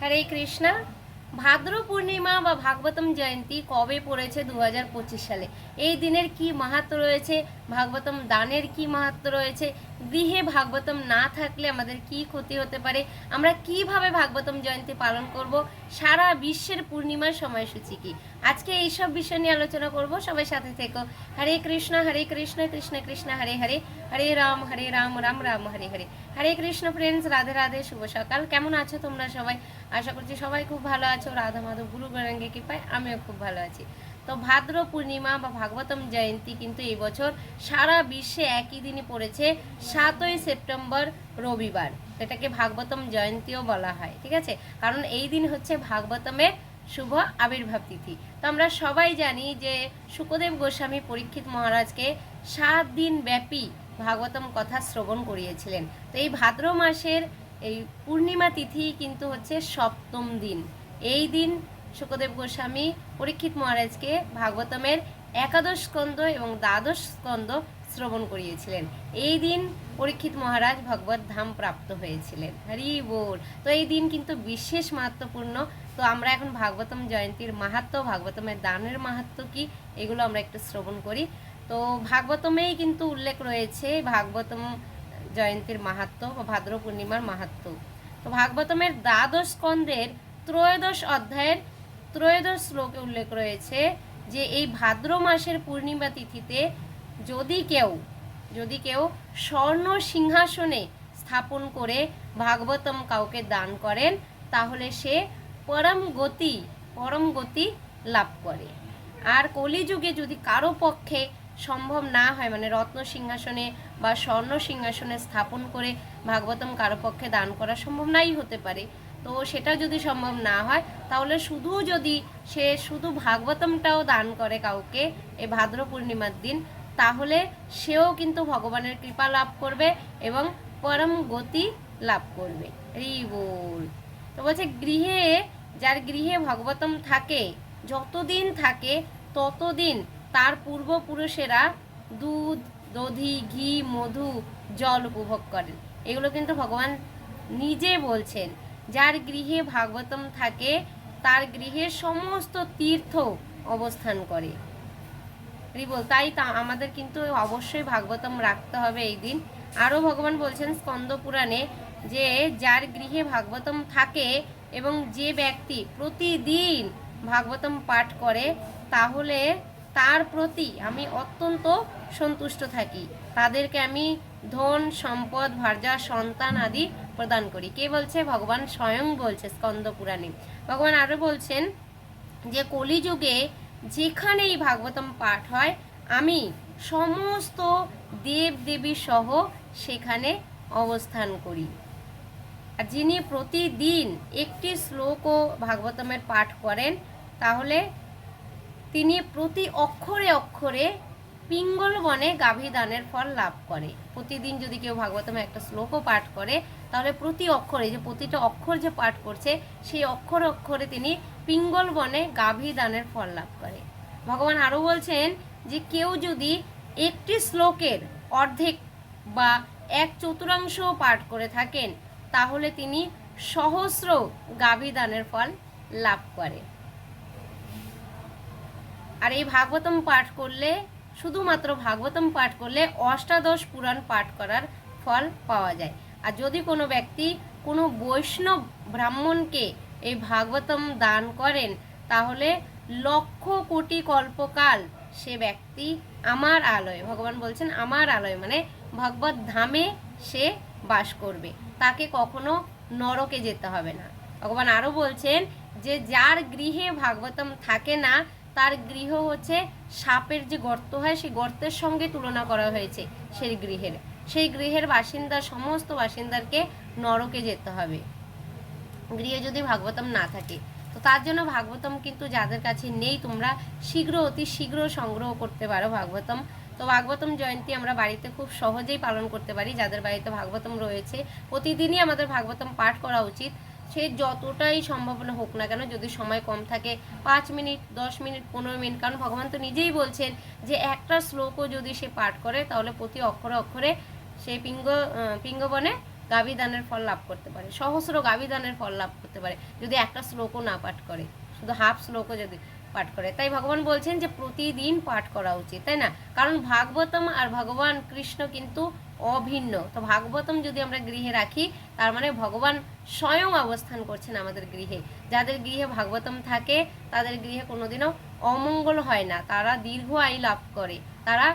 হরে কৃষ্ণা। ভাদ্র পূর্ণিমা বা ভাগবতম জয়ন্তী কবে পড়েছে দু হাজার পঁচিশ সালে? এই দিনের কি মাহাত্ম রয়েছে? ভাগবতম দানের কি মাহাত্ম রয়েছে? গৃহে ভাগবতম না থাকলে আমাদের কি ক্ষতি হতে পারে? আমরা কীভাবে ভাগবতম জয়ন্তী পালন করব? সারা বিশ্বের পূর্ণিমার সময়সূচি কি? আজকে এইসব বিষয় নিয়ে আলোচনা করব। সবাই সাথে থেকো। হরে কৃষ্ণ হরে কৃষ্ণ কৃষ্ণ কৃষ্ণ, হরে হরে। হরে রাম হরে রাম রাম রাম, হরে হরে। হরে কৃষ্ণ ফ্রেন্ডস রাধে রাধে, শুভ সকাল। কেমন আছো তোমরা সবাই? আশা করছি সবাই খুব ভালো আছো। রাধা মাধব, গুরু গৌরাঙ্গে কৃপায় আমিও খুব ভালো আছি। তো ভাদ্র পূর্ণিমা বা ভাগবতম জয়ন্তী কিন্তু এই বছর সারা বিশ্বে একই দিনই পড়েছে, সাতই সেপ্টেম্বর রবিবার। এটাকে ভাগবতম জয়ন্তীও বলা হয়, ঠিক আছে? কারণ এই দিন হচ্ছে ভাগবতমের শুভ আবির্ভাব তিথি। তো আমরা সবাই জানি যে সুখদেব গোস্বামী পরীক্ষিত মহারাজকে সাত দিন ব্যাপী ভাগবতম কথা শ্রবণ করিয়েছিলেন। তো এই ভাদ্র মাসের এই পূর্ণিমা তিথি কিন্তু হচ্ছে সপ্তম দিন। এই দিন সুখদেব গোস্বামী পরীক্ষিত মহারাজকে ভাগবতমের একাদশ স্কন্দ এবং দ্বাদশ স্কন্দ শ্রবণ করিয়েছিলেন। এই দিন পরীক্ষিত মহারাজ ভগবত ধাম প্রাপ্ত হয়েছিলেন। হরি বল। তো এই দিন কিন্তু বিশেষ মাহাত্মপূর্ণ। তো আমরা এখন ভাগবতম জয়ন্তীর মাহাত্ম, ভাগবতমের দানের মাহাত্ম কি, এগুলো আমরা একটু শ্রবণ করি। তো ভাগবতমেই কিন্তু উল্লেখ রয়েছে ভাগবতম জয়ন্তীর মাহাত্ম বা ভাদ্র পূর্ণিমার মাহাত্ম। তো ভাগবতমের দ্বাদশ স্কন্দের ত্রয়োদশ অধ্যায়ের ত্রয়োদশ শ্লোকে উল্লেখ রয়েছে যে এই ভাদ্র মাসের পূর্ণিমা তিথিতে যদি কেউ যদি কেউ স্বর্ণ সিংহাসনে স্থাপন করে ভাগবতম কাউকে দান করেন, তাহলে সে পরম গতি পরম গতি লাভ করে। আর কলিযুগে যদি কারও পক্ষে সম্ভব না হয় মানে রত্ন সিংহাসনে বা স্বর্ণ সিংহাসনে স্থাপন করে ভাগবতম কারও পক্ষে দান করা সম্ভব নাই হতে পারে। তো সেটা যদি সম্ভব না হয়, তাহলে শুধু যদি সে শুধু ভাগবতমটাও দান করে কাউকে এই ভাদ্র পূর্ণিমার দিন, তাহলে সেও কিন্তু ভগবানের কৃপা লাভ করবে এবং পরম গতি লাভ করবে। রি তো বলছে, গৃহে, যার গৃহে ভগবতম থাকে, যতদিন থাকে ততদিন তার পূর্বপুরুষেরা দুধ, দধি, ঘি, মধু, জল উপভোগ করেন। এগুলো কিন্তু ভগবান নিজে বলছেন। যার গৃহে ভাগবতম থাকে, তার গৃহে সমস্ত তীর্থ অবস্থান করে। রিবল, তাই আমাদের কিন্তু অবশ্যই ভাগবতম রাখতে হবে এই দিন। আরও ভগবান বলছেন স্কন্দ পুরাণে যে, যার গৃহে ভাগবতম থাকে এবং যে ব্যক্তি প্রতিদিন ভাগবতম পাঠ করে, তাহলে তার প্রতি আমি অত্যন্ত সন্তুষ্ট থাকি। তাদেরকে আমি ধন, সম্পদ, ভার্যা, সন্তান আদি প্রদান করি। কে বলছে? ভগবান স্বয়ং বলছে স্কন্দ পুরাণে। ভগবান আরও বলছেন যে, কলিযুগে যেখানেই ভাগবতম পাঠ হয়, আমি সমস্ত দেব দেবী সহ সেখানে অবস্থান করি। আর যিনি প্রতিদিন একটি শ্লোকও ভাগবতমের পাঠ করেন, তাহলে তিনি প্রতি অক্ষরে অক্ষরে পিঙ্গল বনে গাভী দানের ফল লাভ করে। প্রতিদিন যদি কেউ ভাগবতমে একটা শ্লোকও পাঠ করে, তাহলে প্রতি অক্ষরে যে প্রতিটা অক্ষর যে পাঠ করছে, সেই অক্ষর অক্ষরে তিনি পিঙ্গল বনে গাভী দানের ফল লাভ করে। ভগবান আরও বলছেন যে, কেউ যদি একটি শ্লোকের অর্ধেক বা এক চতুর্থাংশ পাঠ করে থাকেন, তাহলে তিনি সহস্র গাভী দানের ফল লাভ করে। আর এই ভাগবতম পাঠ করলে শুধুমাত্র ভাগবতম পাঠ করলে অষ্টাদশ পুরাণ পাঠ করার ফল পাওয়া যায়। আর যদি কোনো ব্যক্তি কোনো বৈষ্ণব ব্রাহ্মণকে এই ভাগবতম দান করেন, তাহলে লক্ষ কোটি কল্পকাল সে ব্যক্তি আমার আলয়, ভগবান বলছেন আমার আলয় মানে ভগবত ধামে সে বাস করবে। তাকে কখনো নরকে যেতে হবে না। ভগবান আরও বলছেন যে যার গৃহে ভাগবতম থাকে না তার গৃহ হচ্ছে সাপের যে গর্ত হয়, সেই গর্তের সঙ্গে তুলনা করা হয়েছে সেই গৃহের। সেই গৃহের বাসিন্দা, সমস্ত বাসিন্দারকে নরকে যেতে হবে। গৃহে যদি ভাগবতম না থাকে, তো তার জন্য ভাগবতম কিন্তু যাদের কাছে নেই, তোমরা শীঘ্র, অতি শীঘ্র সংগ্রহ করতে পারো ভাগবতম। তো ভাগবতম জয়ন্তী আমরা বাড়িতে খুব সহজেই পালন করতে পারি। যাদের বাড়িতে ভাগবতম রয়েছে, প্রতিদিনই আমাদের ভাগবতম পাঠ করা উচিত। সে যতটাই সম্ভাবনা হোক না কেন, যদি সময় কম থাকে, পাঁচ মিনিট, দশ মিনিট, পনেরো মিনিট, কারণ ভগবান তো নিজেই বলছেন যে একটা শ্লোকও যদি সে পাঠ করে, তাহলে প্রতি অক্ষরে অক্ষরে সে পিঙ্গ পিঙ্গবনে গাভী দানের ফল লাভ করতে পারে, সহস্র গাভী দানের ফল লাভ করতে পারে, যদি একটা শ্লোকও না পাঠ করে, শুধু হাফ শ্লোকও যদি পাঠ করে। তাই ভগবান বলছেন যে প্রতিদিন পাঠ করা উচিত, তাই না? কারণ ভাগবতম আর ভগবান কৃষ্ণ কিন্তু অভিন্ন। তো ভাগবতম যদি আমরা গৃহে রাখি, তার মানে ভগবান স্বয়ং অবস্থান করছেন আমাদের গৃহে। যাদের গৃহে ভাগবতম থাকে, তাদের গৃহে কোনোদিনও অমঙ্গল হয় না। তারা দীর্ঘ আয়ু লাভ করে। তারা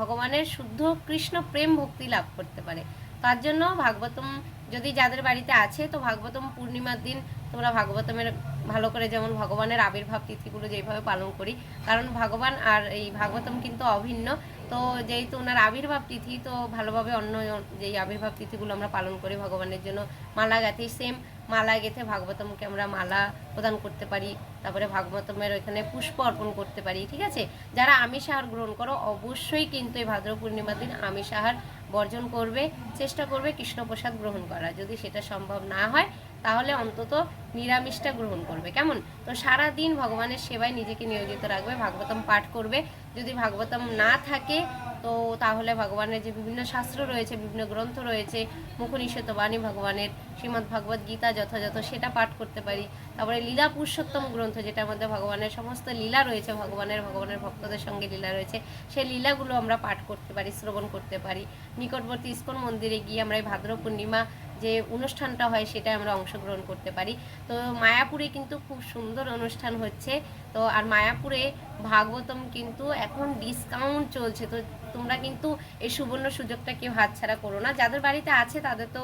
ভগবানের শুদ্ধ কৃষ্ণ প্রেম ভক্তি লাভ করতে পারে। তার জন্য ভাগবতম যদি যাদের বাড়িতে আছে, তো ভাগবতম পূর্ণিমার দিন তোমরা ভাগবতমের ভালো করে যেমন ভগবানের আবির্ভাব তিথিগুলো যেভাবে পালন করি, কারণ ভগবান আর এই ভাগবতম কিন্তু অভিন্ন। তো যেহেতু ওনার আবির্ভাব তিথি, তো ভালোভাবে অন্য যেই আবির্ভাব তিথিগুলো আমরা পালন করি ভগবানের জন্য, মালা গাঁথি সেম মালা গেঁথে ভাগবতমকে আমরা মালা প্রদান করতে পারি, তারপরে ভাগবতমের ওইখানে পুষ্প অর্পণ করতে পারি, ঠিক আছে? যারা আমিষ আহার গ্রহণ করো, অবশ্যই কিন্তু এই ভাদ্র পূর্ণিমার দিন আমিষ আহার বর্জন করবে, চেষ্টা করবে কৃষ্ণপ্রসাদ গ্রহণ করা যদি সেটা সম্ভব না হয় তাহলে অন্তত নিরামিষটা গ্রহণ করবে। কেমন? তো সারা দিন ভগবানের সেবায় নিজেকে নিয়োজিত রাখবে, ভাগবতম পাঠ করবে। যদি ভাগবতম না থাকে, তো তাহলে ভগবানের যে বিভিন্ন শাস্ত্র রয়েছে, বিভিন্ন গ্রন্থ রয়েছে, মুখনিষেধ বাণী ভগবানের, শ্রীমদ্ ভাগবত গীতা যথাযথ, সেটা পাঠ করতে পারি। তারপরে লীলা পুরুষোত্তম গ্রন্থ, যেটার মধ্যে ভগবানের সমস্ত লীলা রয়েছে, ভগবানের ভগবানের ভক্তদের সঙ্গে লীলা রয়েছে, সেই লীলাগুলো আমরা পাঠ করতে পারি, শ্রবণ করতে পারি। নিকটবর্তী ইস্কন মন্দিরে গিয়ে আমরা এই ভাদ্র পূর্ণিমা যে অনুষ্ঠানটা হয় সেটা আমরা অংশগ্রহণ করতে পারি। তো মায়াপুরে কিন্তু খুব সুন্দর অনুষ্ঠান হচ্ছে। তো আর মায়াপুরে ভাগবতম কিন্তু এখন ডিসকাউন্ট চলছে। তো তোমরা কিন্তু এই সুবর্ণ সুযোগটা কেউ হাতছাড়া করো না। যাদের বাড়িতে আছে, তাদের তো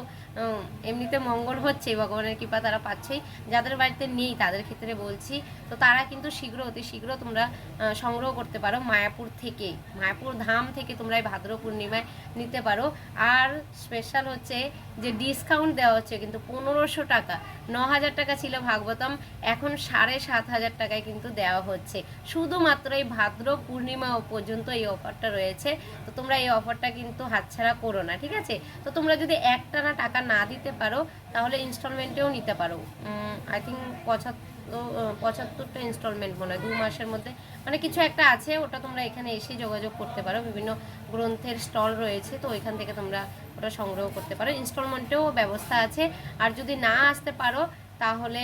এমনিতে মঙ্গল হচ্ছে ভগবানের কৃপা তারা পাচ্ছেই। যাদের বাড়িতে নেই, তাদের ক্ষেত্রে বলছি, তো তারা কিন্তু শীঘ্র, অতি শীঘ্র তোমরা সংগ্রহ করতে পারো মায়াপুর থেকে মায়াপুর ধাম থেকে তোমরা এই ভাদ্র পূর্ণিমায় নিতে পারো। আর স্পেশাল হচ্ছে যে ডিসকাউন্ট দেওয়া হচ্ছে কিন্তু পনেরোশো টাকা। ন হাজার টাকা ছিল ভাগবতম, এখন সাড়ে সাত হাজার টাকায় কিন্তু দেওয়া হচ্ছে। শুধুমাত্র এই ভাদ্র পূর্ণিমা পর্যন্ত এই অফারটা রয়েছে। তো তোমরা এই অফারটা কিন্তু হাতছাড়া করো না, ঠিক আছে? তো তোমরা যদি একটানা টাকা না দিতে পারো, তাহলে ইনস্টলমেন্টেও নিতে পারো। আই থিঙ্ক পঁচাত্তর পঁচাত্তরটা ইনস্টলমেন্ট মনে হয়, দু মাসের মধ্যে। মানে কিছু একটা আছে, ওটা তোমরা এখানে এসে যোগাযোগ করতে পারো। বিভিন্ন গ্রন্থের স্টল রয়েছে, তো ওইখান থেকে তোমরা ওটা সংগ্রহ করতে পারো। ইনস্টলমেন্টেও ব্যবস্থা আছে। আর যদি না আসতে পারো, তাহলে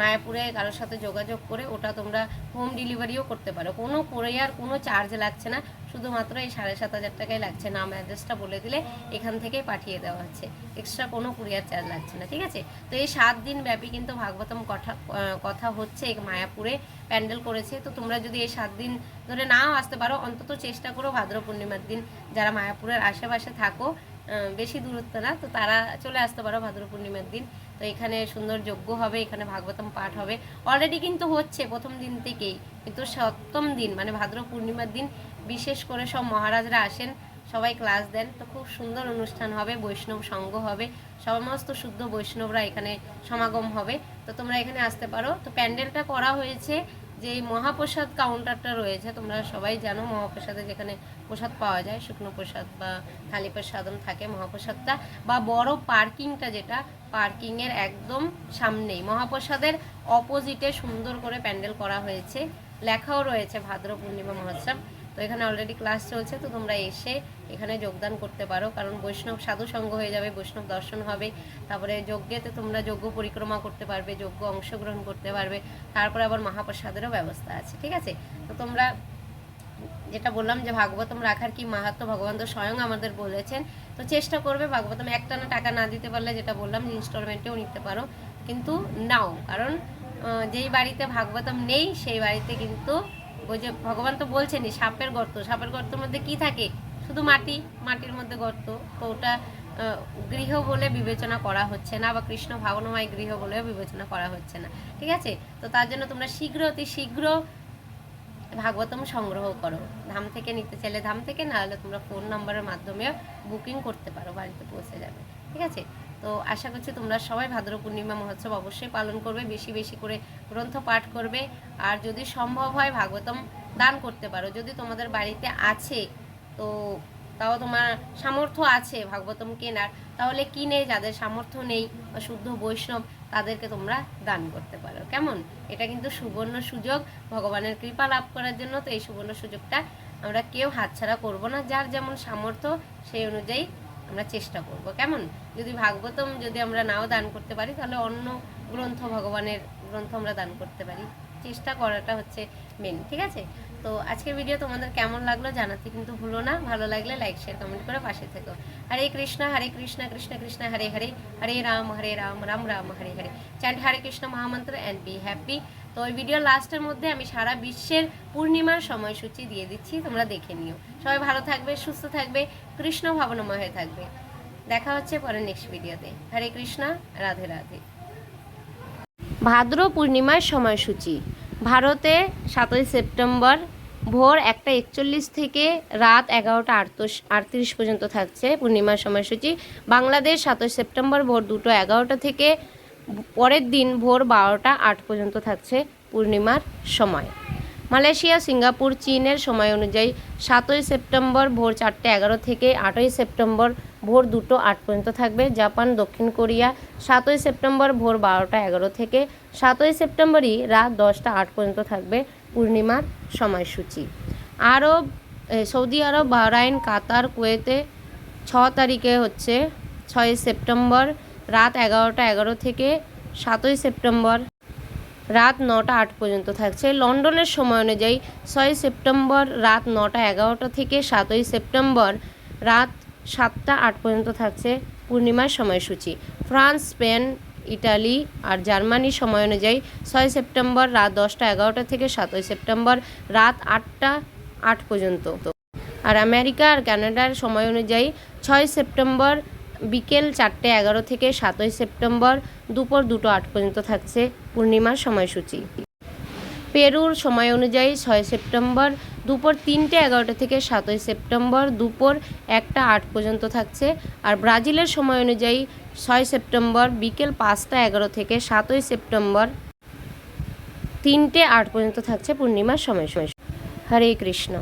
মায়াপুরে কারোর সাথে যোগাযোগ করে ওটা তোমরা হোম ডেলিভারিও করতে পারো। কোনো কোরিয়ার কোনো চার্জ লাগছে না। শুধুমাত্র এই সাড়ে সাত হাজার টাকাই লাগছে। নাম অ্যাড্রেসটা বলে দিলে এখান থেকেই পাঠিয়ে দেওয়া হচ্ছে। এক্সট্রা কোনো কুরিয়ার চার্জ লাগছে না, ঠিক আছে? তো এই সাত দিন ব্যাপী কিন্তু ভাগবতম কথা কথা হচ্ছে। মায়াপুরে প্যান্ডেল করেছে। তো তোমরা যদি এই সাত দিন ধরে নাও আসতে পারো, অন্তত চেষ্টা করো ভাদ্র পূর্ণিমার দিন যারা মায়াপুরের আশেপাশে থাকো বেশি দূরত্ব না। তো তারা চলে আসতে পারো ভাদ্র পূর্ণিমার দিন। তো এখানে সুন্দর যজ্ঞ হবে, এখানে ভাগবতম পাঠ হবে। অলরেডি কিন্তু হচ্ছে প্রথম দিন থেকেই, কিন্তু সপ্তম দিন মানে ভাদ্র পূর্ণিমার দিন, বিশেষ করে সব মহারাজরা আসেন, সবাই ক্লাস দেন। তো খুব সুন্দর অনুষ্ঠান হবে, বৈষ্ণব সঙ্গ হবে, সমস্ত শুদ্ধ বৈষ্ণবরা এখানে সমাগম হবে। তো তোমরা এখানে আসতে পারো। তো প্যান্ডেলটা করা হয়েছে যে এই মহাপ্রসাদ কাউন্টারটা রয়েছে, তোমরা সবাই জানো মহাপ্রসাদে যেখানে প্রসাদ পাওয়া যায়, শুকনো প্রসাদ বা থালি প্রসাদম থাকে মহাপ্রসাদটা, বা বড় পার্কিংটা যেটা পার্কিংয়ের একদম সামনেই। মহাপ্রসাদের অপোজিটে সুন্দর করে প্যান্ডেল করা হয়েছে, লেখাও রয়েছে ভাদ্র পূর্ণিমা মহোৎসব। তো এখানে অলরেডি ক্লাস চলছে, তো তোমরা এসে এখানে যোগদান করতে পারো। কারণ বৈষ্ণব সাধু সঙ্গ হয়ে যাবে, বৈষ্ণব দর্শন হবে। তারপরে যজ্ঞেতে তোমরা যজ্ঞ পরিক্রমা করতে পারবে, যজ্ঞ অংশগ্রহণ করতে পারবে। তারপরে আবার মহাপ্রসাদেরও ব্যবস্থা আছে, ঠিক আছে? তো তোমরা যেটা বললাম যে ভাগবতম রাখার কি মাহাত্ম, ভগবান তো স্বয়ং আমাদের বলেছেন। তো চেষ্টা করবে ভাগবতম একটানা টাকা না দিতে পারলে যেটা বললাম ইনস্টলমেন্টেও নিতে পারো। কিন্তু নাও, কারণ যেই বাড়িতে ভাগবতম নেই, সেই বাড়িতে কিন্তু ওই যে ভগবান তো বলছেনই, সাপের গর্ত। সাপের গর্তের মধ্যে কি থাকে? শুধু মাটি, মাটির মধ্যে গর্ত, তো ওটা গৃহ বলে বিবেচনা করা হচ্ছে না বা কৃষ্ণ ভাবনময় গৃহ বলেও বিবেচনা করা হচ্ছে না। ঠিক আছে? তো তার জন্য তোমরা শীঘ্র, অতি শীঘ্র ভাগবতম সংগ্রহ করো। ধাম থেকে নিতে চাইলে ধাম থেকে, না হলে তোমরা ফোন নম্বরের মাধ্যমে বুকিং করতে পারো, বাড়িতে পৌঁছে যাবে। ঠিক আছে? তো আশা করছি তোমরা সবাই ভাদ্র পূর্ণিমা মহোৎসব অবশ্যই পালন করবে, বেশি বেশি করে গ্রন্থ পাঠ করবে। আর যদি সম্ভব হয় ভাগবতম দান করতে পারো, যদি তোমাদের বাড়িতে আছে তো তাও তোমার সামর্থ্য আছে, ভাগবতম কেনার। তাহলে কিনে যাদের সামর্থ্য নেই বা শুদ্ধ বৈষ্ণব, তাদেরকে তোমরা দান করতে পারো। কেমন? এটা কিন্তু সুবর্ণ সুযোগ। ভগবানের কৃপা লাভ করার জন্য তো এই সুবর্ণ সুযোগটা আমরা কেউ হাতছাড়া করব না। যার যেমন সামর্থ্য, সেই অনুযায়ী আমরা চেষ্টা করব। কেমন? যদি ভাগবতম যদি আমরা নাও দান করতে পারি, তাহলে অন্য গ্রন্থ, ভগবানের গ্রন্থ আমরা দান করতে পারি। চেষ্টা করাটা হচ্ছে মেন ঠিক আছে? তো আজকের ভিডিও তোমাদের কেমন লাগল জানাতে কিন্তু ভুলো না। ভালো লাগলে লাইক শেয়ার কমেন্ট করে পাশে থেকো। হরে কৃষ্ণ হরে কৃষ্ণ কৃষ্ণ কৃষ্ণ, হরে হরে। হরে রাম হরে রাম রাম রাম, হরে হরে। চ্যান্ট হরে কৃষ্ণ মহামন্ত্র অ্যান্ড বি হ্যাপি তো ওই ভিডিও লাস্টের মধ্যে আমি সারা বিশ্বের পূর্ণিমার সময়সূচি দিয়ে দিচ্ছি, তোমরা দেখে নিও। সবাই ভালো থাকবে, সুস্থ থাকবে, কৃষ্ণ ভাবনাময় হয়ে থাকবে। দেখা হচ্ছে পরে নেক্সট ভিডিওতে হরে কৃষ্ণ, রাধে রাধে। ভাদ্র পূর্ণিমার সময়সূচি। ভারতে সাতই সেপ্টেম্বর ভোর একটা একচল্লিশ থেকে রাত এগারোটা আটত্রিশ আটত্রিশ পর্যন্ত থাকছে পূর্ণিমার সময়সূচি। বাংলাদেশ সাতই সেপ্টেম্বর ভোর দুটো এগারোটা থেকে পরের দিন ভোর বারোটা আট পর্যন্ত থাকছে পূর্ণিমার সময়। মালয়েশিয়া, সিঙ্গাপুর, চীনের সময় অনুযায়ী সাতই সেপ্টেম্বর ভোর চারটে এগারো থেকে আটই সেপ্টেম্বর ভোর দুটো আট পর্যন্ত থাকবে। জাপান, দক্ষিণ কোরিয়া সাতই সেপ্টেম্বর ভোর বারোটা এগারো থেকে সাতই সেপ্টেম্বরই রাত দশটা আট পর্যন্ত থাকবে। পূর্ণিমার সময়সূচি। আরব সৌদি আরব, বাহরাইন, কাতার, কুয়েতে ছ তারিখে হচ্ছে ছয় সেপ্টেম্বর রাত এগারোটা এগারো থেকে সাতই সেপ্টেম্বর রাত নটা আট পর্যন্ত থাকছে। লন্ডনের সময় অনুযায়ী ছয় সেপ্টেম্বর রাত নটা এগারোটা থেকে সাতই সেপ্টেম্বর রাত সাতটা আট পর্যন্ত থাকছে পূর্ণিমার সময়সূচি। ফ্রান্স, স্পেন ইটালি আর জার্মানির সময় অনুযায়ী ছয় সেপ্টেম্বর রাত দশটা এগারোটা থেকে সাতই সেপ্টেম্বর রাত আটটা আট পর্যন্ত। আর আমেরিকা আর কানাডার সময় অনুযায়ী ছয় সেপ্টেম্বর বিকেল চারটে এগারো থেকে সাতই সেপ্টেম্বর দুপুর দুটো আট পর্যন্ত থাকছে পূর্ণিমার সময়সূচি। পেরুর সময় অনুযায়ী ছয় সেপ্টেম্বর দুপুর তিনটে, এগারোটা থেকে সাতই সেপ্টেম্বর, দুপুর একটা আট পর্যন্ত থাকছে। আর ব্রাজিলের সময় অনুযায়ী ছয় সেপ্টেম্বর বিকেল পাঁচটা, এগারো থেকে সাতই সেপ্টেম্বর তিনটে, আট পর্যন্ত থাকছে পূর্ণিমার সময় সময় হরে কৃষ্ণ।